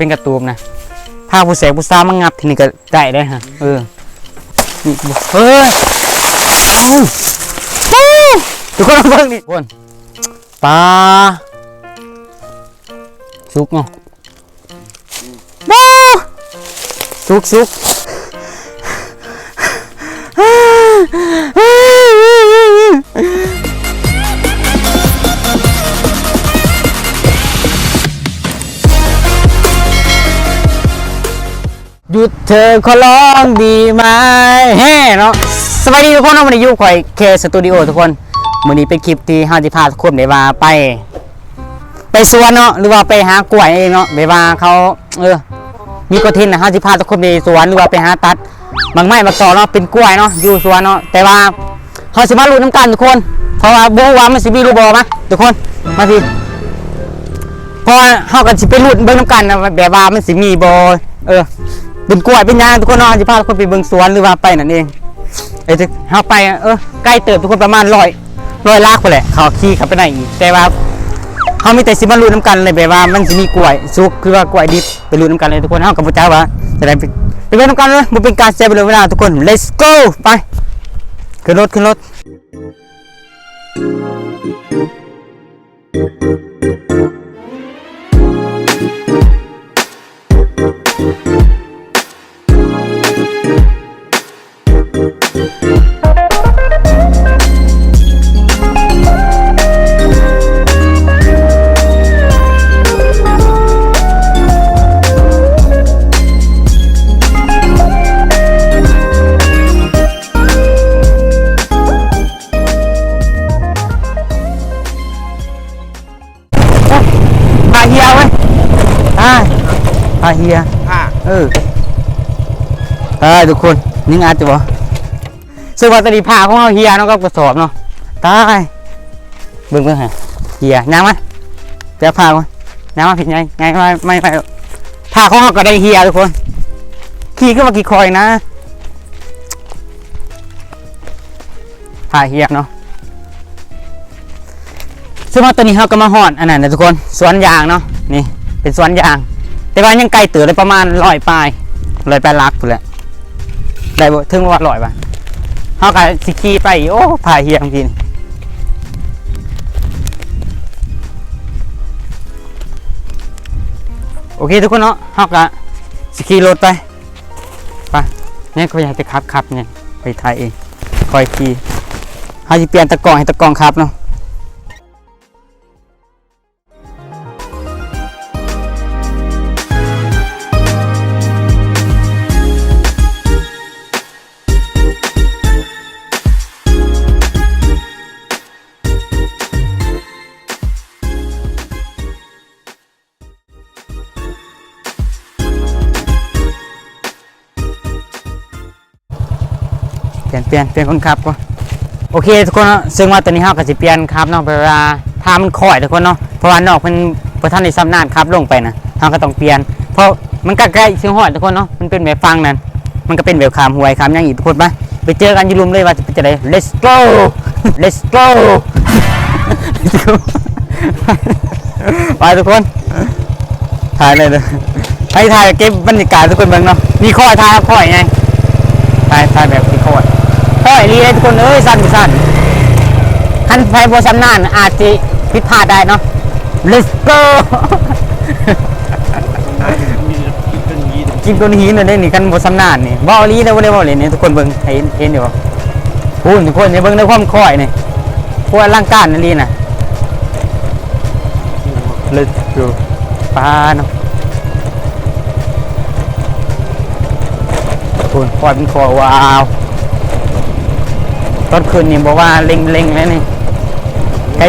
เป็นกระตูมนะถ้าผู้แสกผู้สาวมางับทีนี้ก็ได้ได้ฮะเออนี่บ่เฮ้ยเอ้าเฮ้ยทุกคนเบิ่งนี่คนปลาสุกเนาะบ้าสุกสุก หยุดเธอขอร้องดีไหมแฮ่เนาะสวัสดีทุกคนเนาะวันนี้อยู่ข่อยเคสตูดิโอทุกคนวันนี้เป็นคลิปที่ห้าสิพาทุกคนได้ว่าไป ไปสวนเนาะหรือว่าไปหากล้วยเองเนาะได้ว่าเขาเออมีกระทินนะห้าสิพาทุกคนไปสวนหรือว่าไปหาตัดบางไม้บางตอเนาะเป็นกล้วยเนาะอยู่สวนเนาะแต่ว่าเขาสิมาลุ้นน้ำกันทุกคน เพราะว่าบูว่ามันสิมีรูบอมะทุกคนมาพี่เพราะเฮากันสิไปลุ้นเบิ่งน้ำกันนะแบบว่ามันสิมีบ่เออ เป็นกล้วยเป็นยางทุกคนเนาะสิพาทุกคนไปเบิ่งสวนหรือว่าไปนั่นเองเอ้ยเฮาไปเออใกล้เติบทุกคนประมาณร้อยร้อยลากไปแหละเขาขี่เข้าไปไหนอีกแต่ว่าเฮามีแต่สิมาลุ้นน้ำกันเลยแบบว่ามันสิมีกล้วยสุกคือว่ากล้วยดิบไปลุ้นน้ำกันเลยทุกคนเฮากับบ่จ้าว่าจะได้ไปไปเบิ่งน้ำกันเลยบ่เป็นการเสียเวลาทุกคน let's go ไปขึ้นรถขึ้นรถพ เฮียผ้าเออเออทุกคนนิ่งอาจจะบอกซึ่งว่าตอนนี้ผ้าของเราเฮียเนาะก็กระสอบเนาะตายเบิ่งเบิ่งฮะเฮียนางมาเดี๋ยวผ้าก่อนนางมาผิดไงไงไม่ไม่ไม่ผ้าของเราก็ได้เฮียทุกคน ขี่ขึ้นมากี่คอยนะผ้าเฮียเนาะซึ่งว่าตอนนี้เราก็มาหอดอันนั้นนะทุกคนสวนยางเนาะนี่เป็นสวนยาง แต่ว่ายังไกลเตือเลยประมาณร้อยปลายร้อยปลายลักพุ่นแหละได้บ่ถึงว่าร้อยป่ะเฮาก็สิขี่ไปโอ้พาเฮียเมื่อกี้นี่โอเคทุกคนเนาะเฮาก็สิขี่รถไปไปเนี่ยก็อยากไปขับขับเนี่ยไปถ่ายเองคอยขี่เฮาสิเปลี่ยนตะกร้องให้ตะกร้องขับเนาะ เปลี่ยนเปลี่ยนเปลี่ยนคนขับก่อนโอเคทุกคนเนาะซึ่งว่าตอนนี้เฮาก็สิเปลี่ยนครับเนาะเวลาทามันคอยทุกคนเนาะเพราะว่านอกมันบ่ทันได้ซ้ำนานครับลงไปนะเฮาก็ต้องเปลี่ยน เพราะมันก็ใกล้สิฮอดทุกคนเนาะมันเป็นแบบฟังนั่นมันก็เป็นแบบขามหวยขามยังอีกทุกคนไปไปเจอกันอยู่รุมเลยว่าจะเป็นจะได let's go let's go ไปทุกคนถ่ายเลยเด้อให้ถ่ายเก็บบรรยากาศทุกคนเบิ่งเนาะมีข้อถ่ายข้อไง ถ่ายถ่ายแบบมีโคตรเฮ้ยรีเลยทุกคนเอ้ยสั้นบ่สั้นคันไฟบัวสำนานอาจจะผิดพลาดได้เนาะ let's go กินก้นหินน่ะได้นี่กันบัวสำนานนี่บ่อาลีได้บ่ได้บ่เลยนี่ทุกคนเบิ่งเห็นเห็นอยู่พูนทุกคนอย่าเบิ่งในความค่อยนี่พวกร่างกายนั่นลีน่ะ let's go ปลาเนาะ คุณคอยเป็นคอว้าวตอนคืนนี่บอกว่าเล็งเล็งแล้วนี่ไอ้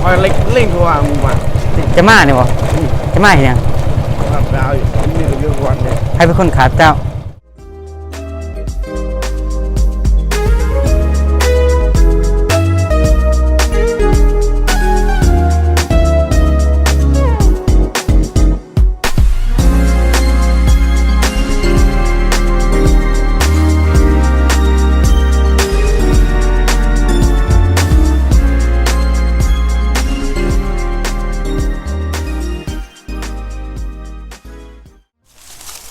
คอยเล็กเล่งกว่ามึงมาจะมาเนี่ยบ่จะมาเห็นยังขับดาวอยู่นี่เรื่องวันเนี่ยให้เป็นคนขาเจ้า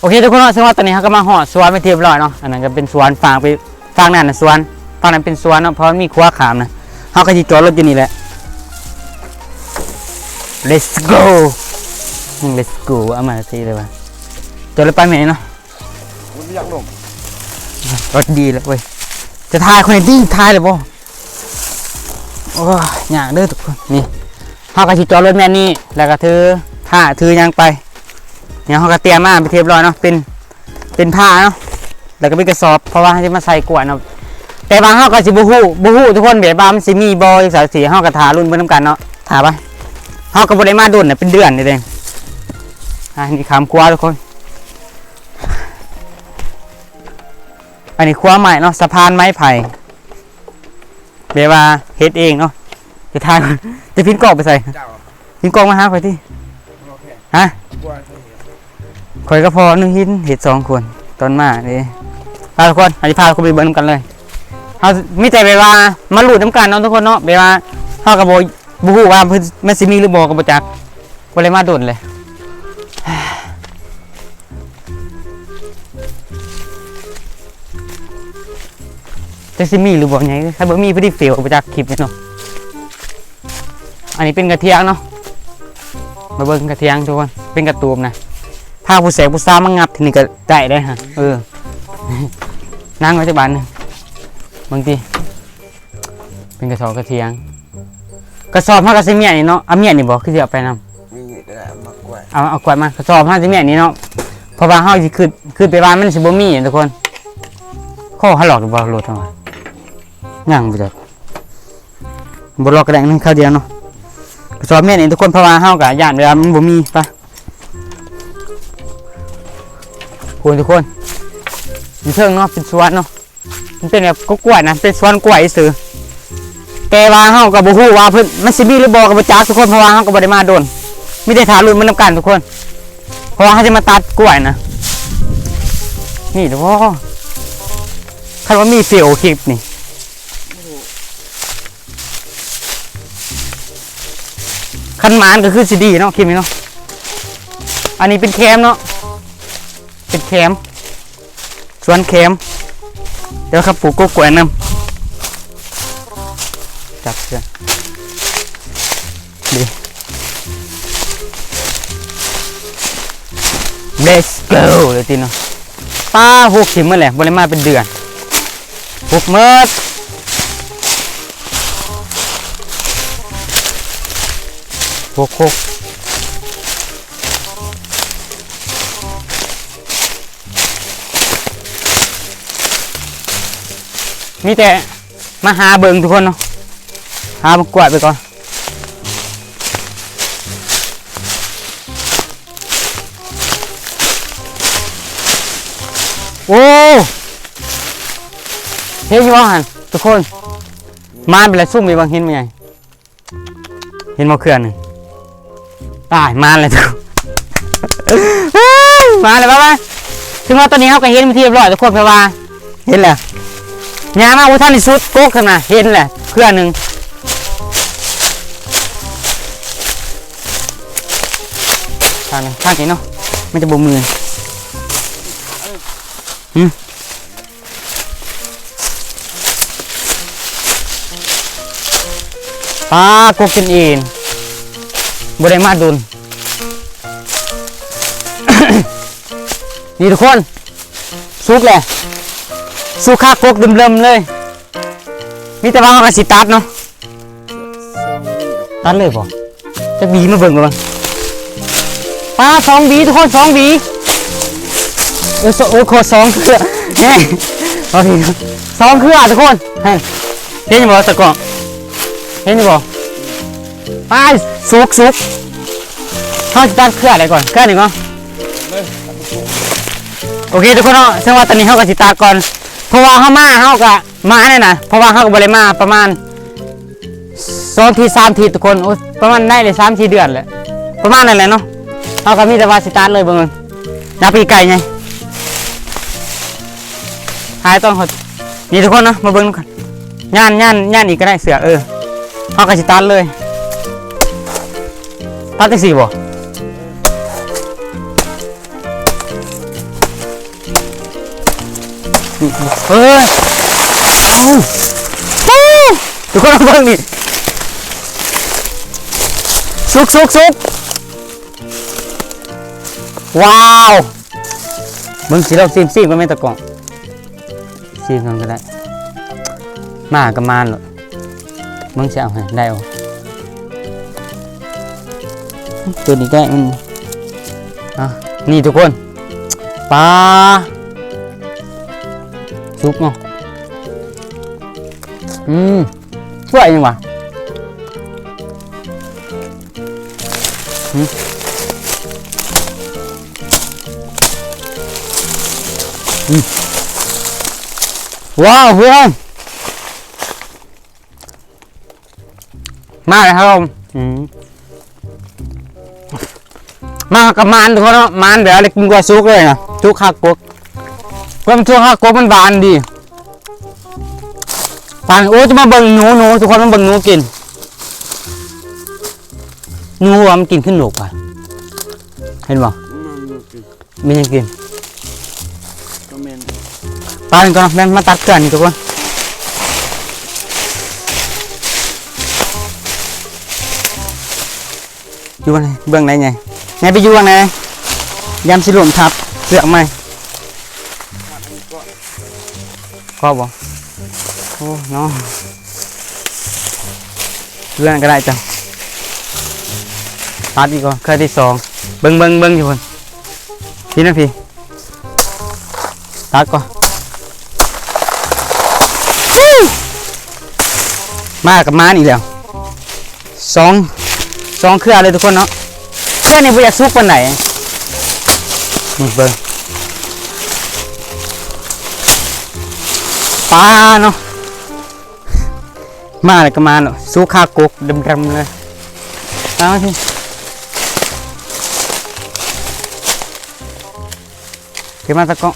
เคทุกคนเนาะซึ่งว่าตอนนี้เขาก็มาหอดสวนไปเทียบร้อยเนาะอันนั้นก็เป็นสวนฟางไปฟางนั่นนะสวนฟางนั้นเป็นสวนเนาะเพราะมันมีครัวขามนะเขาก็จะจอดรถอยู่นี่แหละ let's go let's go เอามาสิเลยวะจอดรถไปไหนเนาะมันอยากลงรถดีแล้วเว้ยจะทายคนไหนดีทายเลยบ่โอ้ยอยากเด้อทุกคนนี่เขาก็จะจอดรถแม่นี่แล้วก็ถือผ้าถือยังไป เนี่ยเขาก็เตรียมมาไปเทียบร้อยเนาะเป็นเป็นผ้าเนาะแล้วก็เป็นกระสอบเพราะว่าให้มาใส่กวนเนาะแต่บางเฮาก็สิบ่ฮู้บ่ฮู้ทุกคนแบบว่ามันสิมีบ่อีกสายสีเฮาก็ทารุ่นเบิ่นนํกันเนาะทาไปเฮาก็บ่ได้มาดุนน่ะเป็นเดือนนี่เด้อะนี่ขามครัวทุกคนอันนี้ครัวใหม่เนาะสะพานไม้ไผ่แบบว่าเฮ็ดเองเนาะจะทานจะพินกรอกไปใส่เจ้าพินกรอกมาหาข่อยที่โอเคฮะกลัว ข่อยก็พอหนึ่งหินเฮ็ดสองคนตอนมานี่พาทุกคนอธิพาทุกคนไปเบิ่งนกันเลยเขามีแต่แบบว่ามาหลุดน้ำกันเนาะทุกคนเนาะแบบว่าเขากับโบบูฮูว่าเพิ่นมันสิมีหรือโบ่กับบ่จักบ่เลยมาโดนเลยจะสิมีหรือบ่ไงถ้าบ่มีพอดีเฟลบ่จักคลิปเนี่เนาะ อันนี้เป็นกระเทียงเนาะ มาเบิ่งกระเทียงทุกคน เป็นกระตูมนะ ถ้าผู้แสบผู้สาวมางับทีนี้ก็ได้ได้ฮะเออ นั่งไว้จักบานหนึงบางทีเป็นกระสอบกระเทียง กระสอบห้ากระเสียเมียนี่เนาะเอาเมียนี่บอกคือจะเอาไปนำมีก็ได้มากกว่าเอาเอากวาดมากระสอบห้าสิเมียนี่เนาะเพราะว่าห้าสิขึ้นขึ้นไปบ้านมันสิบ่มีทุกคนข้อหัลอกหรือบ่โหลดทำไมย่างบ่จักบ่ลอกกระแดงนึงข้าวเดียวเนาะกระสอบเมียนี่ทุกคนเพราะว่าเฮาก็ย่านเวลามันบ่มีไป คุณทุกคนอยู่เทิงเนาะเป็นสวนเนาะมันเป็นแบบกล้วยนะเป็นสวนกล้วยซื้อแต่ว่าเฮาก็บ่ฮู้ว่าเพิ่นมันสิมีหรือบ่ก็บ่จักทุกคนเพราะว่าเฮาก็บ่ได้มาโดนมีแต่ถามรุ่นมันนํกันทุกคน เพราะว่าเฮาจะมาตัดกล้วยนะนี่เด้อพ่อคันว่ามีเสียวคลิปนี่คันหมานก็คือสิดีเนาะคลิปนี้เนาะอันนี้เป็นแคมเนาะ แคมสวนแคมเดี๋ยวครับปลูกกล้วยน้ำจับเชือกดี let's go เลยทีเนาะป้าหกสิบเมื่อไหร่บริมาเป็นเดือนหกเมื่อหกหก มีแต่มาหาเบิงทุกคนเนาะหามากวาดไปก่อนโอ้เฮ้ยว่าหันทุกคน มาเป็นไรซุ่มมีบางเห็นมั้ยไงเห็นมาเคลื่อนหนึ่งตายมาเลยทุกมาเลยบ้าบ้าถึงว่าตอนนี้เขาก็เห็นมาที่เรียบร้อยทุกคนเพราะว่า เห็นแหละ ยามาอุท่านสุดโก๊กขึ้นมาเห็นแหละเคลื่อนหนึ่งทางนี้ทางนี้เนาะมันจะบมือปลากกินเองบได้มาดุนนี่ทุกคนสุกแหละ สุกข้ากกเดิมๆเลย มีแต่ว่าเราสิตัดเนาะตัดเลยป่ะจะบีมาเบิ่งกันบ้างปลาสองบีทุกคนสองบีเออโอ้โคสองเครือเฮ้ยเอาทีสองเครือทุกคนเฮ้ยเห็นยังบ่ตะกองเห็นอยู่บ่ไปสุกสุกเขาจะตัดเครืออะไรก่อนเครือหนึ่งเนาะโอเคทุกคนเนาะซึ่งว่าตอนนี้เขาก็สิตาก่อน เพราะว่าเขามาเขาก็มาเนี่ยนะเพราะว่าเขาก็บริมาประมาณสองทีสามทีทุกคนโอ้ประมาณได้เลยสามทีเดือนแหละประมาณนั้นแหละเนาะเขาก็มีแต่ว่าสิตาร์ทเลยเบิ่งนับปีไก่ไงหายต้องหดนี่ทุกคนเนาะมาเบิ่งกันย่านย่านย่านอีกก็ได้เสือเออเอากระสิตัดเลยตัดได้สี่บ่ เฮ้ยเอาโอ้ทุกคนเอาเบิ่งนี่สุกสุกสุกว้าวมึงสิเราซิมซิมก็ไม่ตะกล่องซิมกันก็ได้มากับมานหรอกมึงจะเอาให้ได้เอาตัวนี้ได้มันอะนี่ทุกคนปลา ซุปเนาะอืมสวยยังวะอืมอืมว้าวเพื่อนมาเลยครับผมอืมมากับมานทุกคนเนาะมานแบบอะไรกินกว่าซุกเลยนะซุกข้าวก บเพิ่มซุกข้าวกบมันบานดีปานโอ้จะมาเบิ่งหนูหนูทุกคนมาเบิ่งหนูกินหนูว่ามันกินขึ้นหนกไปเห็นบ่มันมันกินมันยังกินก็เมนปานก่อนแม่นมาตัดเกลือนนี่ทุกคนอยู่ไหนเบื้องไหนไงไงไปอยู่วันไหนยำสิหล่มทับเสือกไหม ก็บอกโอ้น้องเรื่องก็ได้จังตัดอีกก่อนเคยที่สองเบิ้งเบิ้งเบิ้งอยู่คนพี่นะพี่ตัดก่อนฮู้มากับม้านอีกแล้วสองสองเครือเลยทุกคนเนาะเครือนี่บ่อยากซุกปานไหนนี่เบิ้ง ปลาเนาะมาเลยก็มาเนาะสู้ข้ากกดำๆเลยเอาทีเก็บมาตะกอง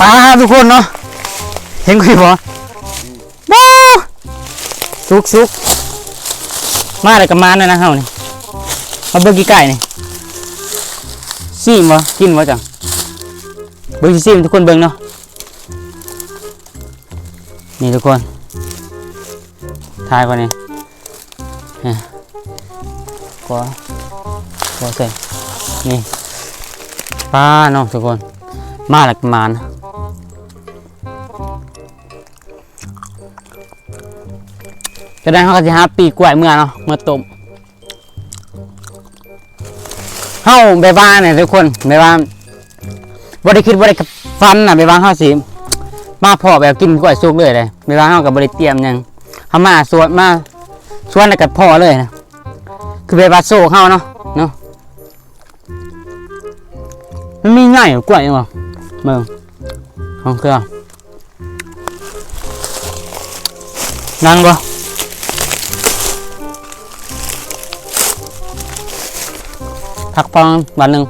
ปลาทุกคนเนาะเห็นคุยบ่บ้าสุกสุกมาเลยก็มาเลยนะเฮานี่ เอาเบิ่งกี่ไก่นี่ซีมบ่กินบ่จังเบิ่งซีมทุกคนเบิ่งเนาะนี่ทุกคนทายก่อนนี่ฮะก็ก็ใส่นี่ปลาเนาะทุกคน มาแล้วก็มานะจะได้เขาก็จะหาปีกล้วยเมื่อเนาะเมื่อต้ม เฮาไปบ้าเนี่ยทุกคนไปบ้าบ่ได้คิดบ่ได้ฟันน่ะไปบ้านเฮาสิมาพอแบบกินกล้วยสุกเลยเลยไปบ้านเฮาก็บ่ได้เตรียมหยังเฮามาสวนมาสวนแล้วก็พอเลยนะคือไปบ้าโซกเฮาเนาะเนาะมันมีง่ายกว่ากล้วยบ่เบิ่งของเครื่องนั่งบ่ พักผ่อนวันหนึ่ง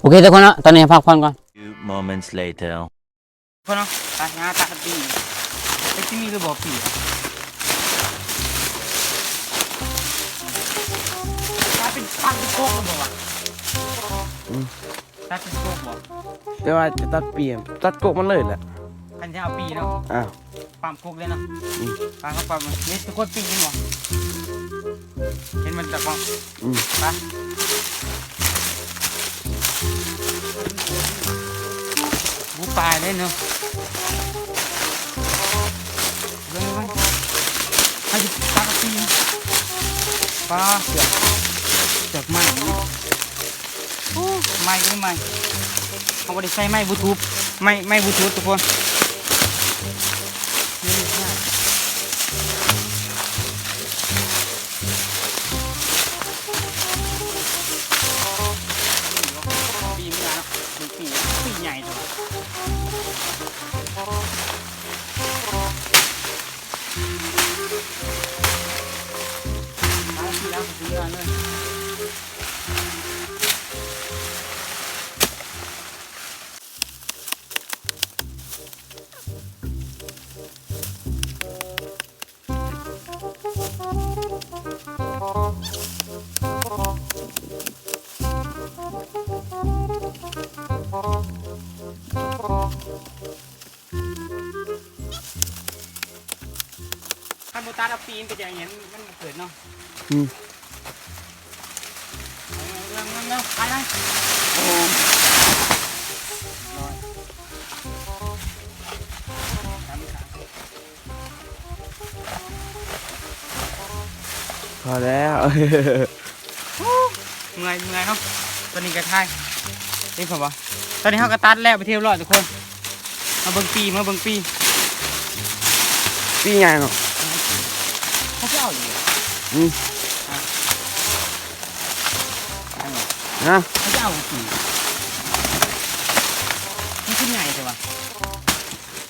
โอเคทุกคนนะตอนนี้พักผ่อนก่อน Few moments later. คนเนาะตาหาตาปีไอ้ที่มีคือบอกปีตาเป็นตาเป็นโคกบ่วะตาเป็นโคกบ่แต่ว่าจะตัดเปลี่ยนตัดโกะมันเลยแหละคันจะเอาปีเนาะอ้าว ปั๊มคุกเลยเนาะอืมปลาเขาปั๊มมันนี่ทุกคนปีเห็นบ่ เห็นมันจากบ้างอืมปลาบูปลาเลยเนาะเบิ่งเบิ่งให้ดูปลากระปีปลาเสือกเสือกไม้เนาะโอ้ไม้ไม่ไม้เขาไม่ได้ใช้ไม้บลูทูธไม้ไม้บลูทูธทุกคนนี่ ปีนไปอย่างเงี้ยมันเกิดเนาะอืมเร็วเร็วเร็วไปเลยพอแล้ว เมื่อยเมื่อยเนาะตอนนี้กระทายนี่ผมว่าตอนนี้เขากระตัดแล้วไปเที่ยวรอดทุกคน มาเบิ่งปีมาเบิ่งปีปีใหญ่เนาะ อืมอันนี้นะเขาจะเอาปีมันขึ้นใหญ่จังวะ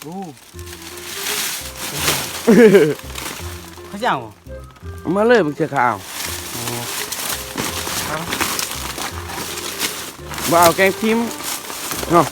โอ้เขาจะเอาเอามาเลยมึงเชื่อข้าวโอ้บ่เอาแกงพิมพ์เนาะ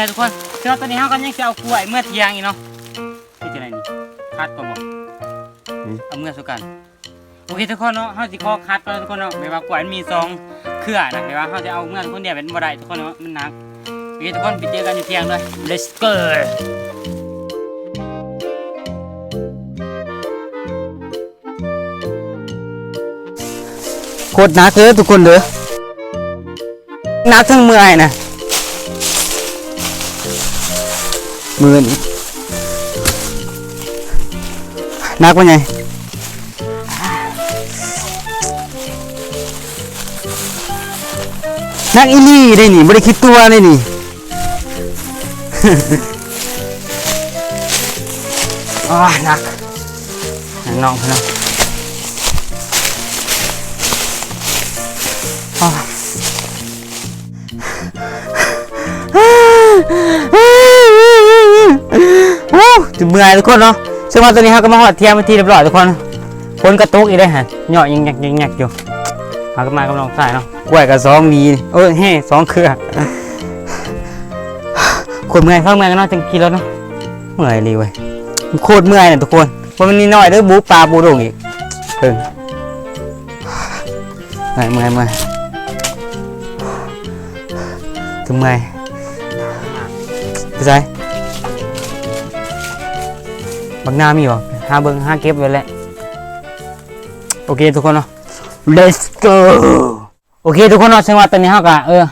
เมื่อยทุกคนเจ้าตอนนี้เขาก็ยังจะเอากล้วยเมื่อเที่ยงอีกเนาะนี่จะไหนนี่คัดก่อนบ่เอาเมื่อสุกันโอเคทุกคนเนาะเขาสิขอคัดก่อนทุกคนเนาะไม่ว่ากล้วยมันมีสองเครือนะไม่ว่าเขาจะเอาเมื่อทุกคนเดียวเป็นบ่ได้ทุกคนเนาะมันหนักโอเคทุกคนไปเจอกันอยู่เที่ยงเลย let's go โคตรหนักเลยทุกคนเด้อหนักทั้งเมื่อยนะ มือนี่หนักว่าไงหนักอีลี่ได้นี่ไม่ได้คิดตัวเลยนี่อ้าหนักหนักน้องพี่น้อง โอ้จะเมื่อยทุกคนเนาะซึ่งว่าตอนนี้เขาก็มาหอดเทียมเป็นที่เรียบร้อยทุกคนฝนกระตุกอีกได้ฮะเหยาะยังยักยังยักอยู่เขาก็มากำลังใส่เนาะกล้วยกับสองมีเออแห่สองเครือโคตรเมื่อยเข้าเมื่อยกันเนาะจังกินแล้วเนาะเมื่อยเลยเว้ยโคตรเมื่อยเนี่ยทุกคนเพราะมันนี่น้อยเด้อบูปลาบูดงอีกเพิ่งเมื่อยเมื่อยเมื่อยถึงเมื่อยไปใส่ บางหน้ามีบ่ห้าเบิ่งห้าเก็บไว้แหละโอเคทุกคนเนาะ let's go โอเคทุกคนเนาะซึ่งว่าตอนนี้เฮาก็เออ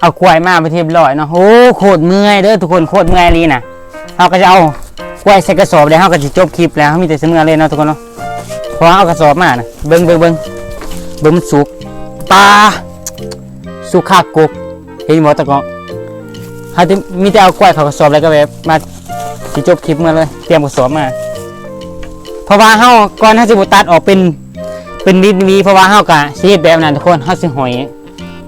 เอาควยมาไปนที่เรียบร้อยเนาะโอ้โคตรเมื่อยเด้อทุกคนโคตรเมื่อยเลยนะเฮาก็จะเอาควยใส่กระสอบแล้วเฮาก็สิจบคลิปแล้วเฮามีแต่เสมือเลยเนาะทุกคนเนาะพราะเอากระสอบมานะเบิ่งเบิ่งเบิ่งเบิ่งมันสุกตาสุกขากกเห็นบ่ตะกอเฮาจะมีแต่เอาควยเข้ากระสอบแล้วก็แบบมา สิจบคลิปมาเลย เตรียมกระสอบมา เพราะว่าเฮาก่อนเฮาสิบ่ตัดออกเป็นเป็นวีวีเพราะว่าเฮากะสิเฮ็ดแบบนั้นทุกคนเฮาสิหอย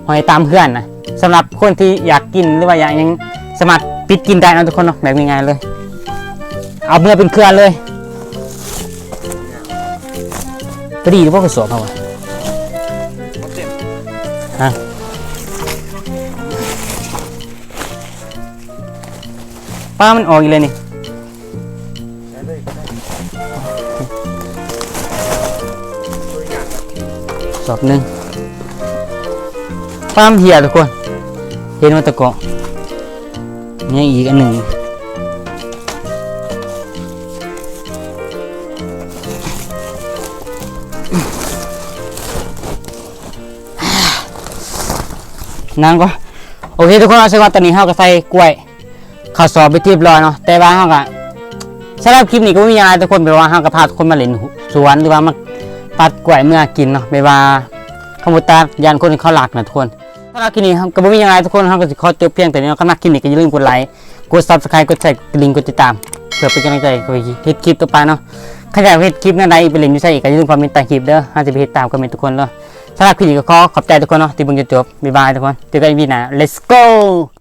หอยตามเพื่อนนะสำหรับคนที่อยากกินหรือว่าอยากยังสามารถปิดกินได้นะทุกคนเนาะแบบง่ายๆเลย เอาเมื่อเป็นเครือเลยพอดีหรือว่ากระสอบเฮาวะฮะ ป้ามันออกอีกเลยนี่ได้เลยก็ได้ตัวอย่างสอบหนึ่งป้ามเหียทุกคน เห็นว่าตะกาะยังอีกอันหนึ่งนั่งก็โอเคทุกคนเอาใช่ว่าตอนนี้เฮาก็ใส่กล้วย ข้าสอบไปที่เรียบร้อยเนาะแต่ว่าเฮาก็สำหรับคลิปนี้ก็ไม่มีอะไรทุกคนแปลว่าเฮาก็พาทุกคนมาเล่นสวนหรือว่ามาปัดกล้วยเมื่อกินเนาะไม่ว่าขมุตายันคนเขาหลักนะทุกคนถ้าเรากินนี้ก็ไม่มียังไงทุกคนเขาก็จะขอจบเพียงแต่นี้ก็นักกินนี่ก็อย่าลืมกดไลค์กดซับสไครต์กดแชร์กดลิงก์กดติดตามเพื่อเป็นกำลังใจกับเฮ็ดคลิปต่อไปเนาะถ้าอยากเฮ็ดคลิปนั่นใดไปเล่นอยู่ใช่อีกก็อย่าลืมคอมเมนต์ใต้คลิปเด้อห้าจะไปเฮ็ดตามคอมเมนต์ทุกคนเนาะสำหรับคลิปนี้ก็ขอขอบใจทุกคนเนาะที่เบิ่งจนจบบ๊ายบายทุกคนเจอกันอีกทีหน้า let's go